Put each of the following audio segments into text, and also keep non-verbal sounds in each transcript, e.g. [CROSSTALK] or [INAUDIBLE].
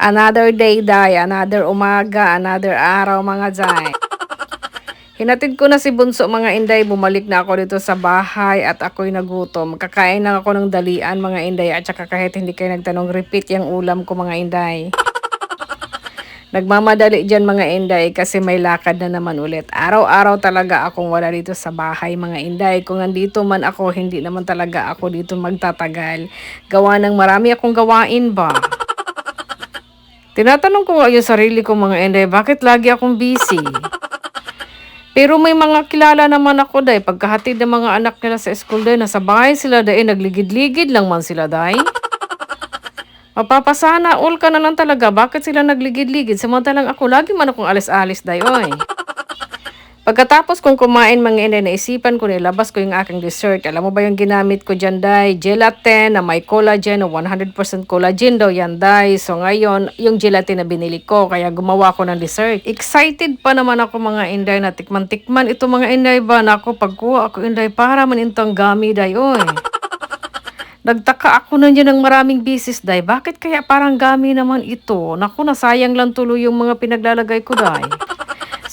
Another day, day. Another umaga. Another araw, mga day. [LAUGHS] Hinatid ko na si Bunso mga inday, bumalik na ako dito sa bahay at ako'y nagutom. Kakain lang ako ng dalian mga inday at saka kahit hindi kayo nagtanong, repeat yung ulam ko mga inday. [LAUGHS] Nagmamadali dyan mga inday kasi may lakad na naman ulit. Araw-araw talaga akong wala dito sa bahay mga inday. Kung nandito man ako, hindi naman talaga ako dito magtatagal. Gawa ng marami akong gawain ba? Tinatanong ko yung sarili ko mga inday, bakit lagi akong busy? [LAUGHS] Pero may mga kilala naman ako day, pagkahatid ng mga anak nila sa school day, nasa bahay sila day, nagligid-ligid lang man sila day. [LAUGHS] Mapapasana all ka na lang talaga, bakit sila nagligid-ligid? Samantalang ako, lagi man akong alis-alis day, oy. Pagkatapos kong kumain mga inday, naisipan ko nilabas ko yung aking dessert. Alam mo ba yung ginamit ko dyan, day? Gelatin na may collagen, na 100% collagen daw yan, day. So ngayon, yung gelatin na binili ko, kaya gumawa ko ng dessert. Excited pa naman ako mga inday na tikman-tikman. Ito mga inday ba, nako, pagkuha ako inday, para man itong gami, day, oy. [LAUGHS] Nagtaka ako na dyan ng maraming bisis, day. Bakit kaya parang gami naman ito? Naku, nasayang lang tuloy yung mga pinaglalagay ko, day.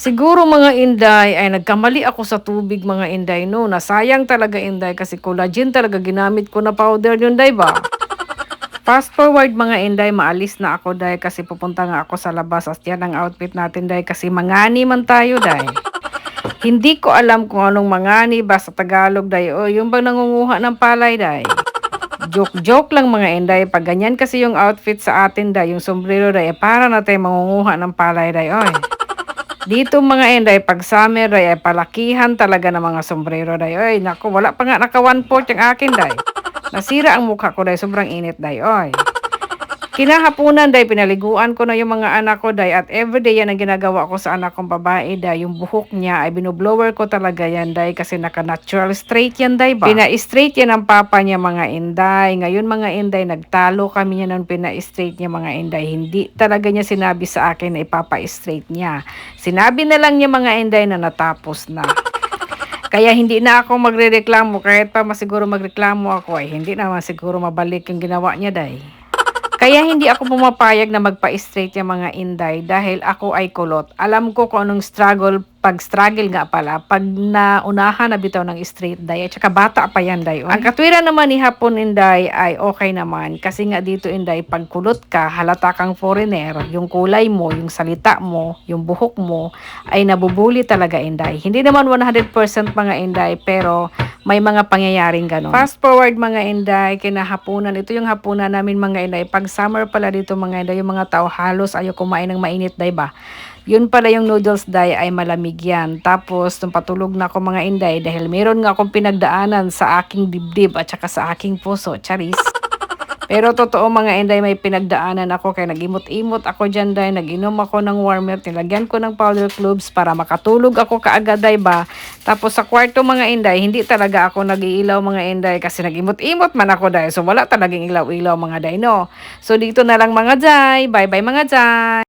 Siguro mga inday ay nagkamali ako sa tubig mga inday no. Nasayang talaga inday kasi collagen talaga ginamit ko na powder yun day ba? Fast forward mga inday, maalis na ako day kasi pupunta nga ako sa labas as yan ang outfit natin day kasi mangani man tayo day. Hindi ko alam kung anong mangani ba sa Tagalog day o yung bang nangunguha ng palay day. Joke-joke lang mga inday. Pag ganyan kasi yung outfit sa atin day, yung sombrero day, para na tayo mangunguha ng palay day. Oy. Dito mga enday, pag summer day, ay palakihan talaga ng mga sombrero day. Oy, naku, wala pa nga naka one fourth yung akin day. Nasira ang mukha ko day, sobrang init day. Oy. Kinahapunan day, pinaliguan ko na yung mga anak ko day at everyday yan ang ginagawa ko sa anak kong babae day. Yung buhok niya ay binublower ko talaga yan day kasi naka-natural straight yan day ba? Pina-straight yan ang papa niya mga inday. Ngayon mga inday, nagtalo kami niya nung pina-straight niya mga inday. Hindi talaga niya sinabi sa akin na ipapa-straight niya. Sinabi na lang niya mga inday na natapos na. [LAUGHS] Kaya hindi na ako magrereklamo kahit pa masiguro magreklamo ako ay hindi naman siguro mabalik yung ginawa niya day. Kaya hindi ako pumapayag na magpa-straight yung mga inday dahil ako ay kulot. Alam ko kung anong struggle, pag struggle nga pala, pag naunahan na bitaw ng straight day, at saka bata pa yan day. Ang katwiran naman ni Hapon inday ay okay naman kasi nga dito inday, pag kulot ka, halata kang foreigner, yung kulay mo, yung salita mo, yung buhok mo, ay nabubuli talaga inday. Hindi naman 100% mga inday, pero may mga pangyayaring ganon. Fast forward mga inday, kinahapunan. Ito yung hapunan namin mga inday. Pag summer pala dito mga inday, yung mga tao halos ayaw kumain ng mainit day ba? Yun pala yung noodles day ay malamig yan. Tapos, nung patulog na ako mga inday, dahil meron nga akong pinagdaanan sa aking dibdib at saka sa aking puso, charis. Pero totoo mga inday, may pinagdaanan ako kaya nag-imot-imot ako dyan day, nag-inom ako ng warmer, nilagyan ko ng powder cloves para makatulog ako kaagad day ba. Tapos sa kwarto mga inday, hindi talaga ako nag-iilaw mga inday kasi nag-imot-imot man ako day. So wala talagang ilaw-ilaw mga day no. So dito na lang mga day, bye bye mga day.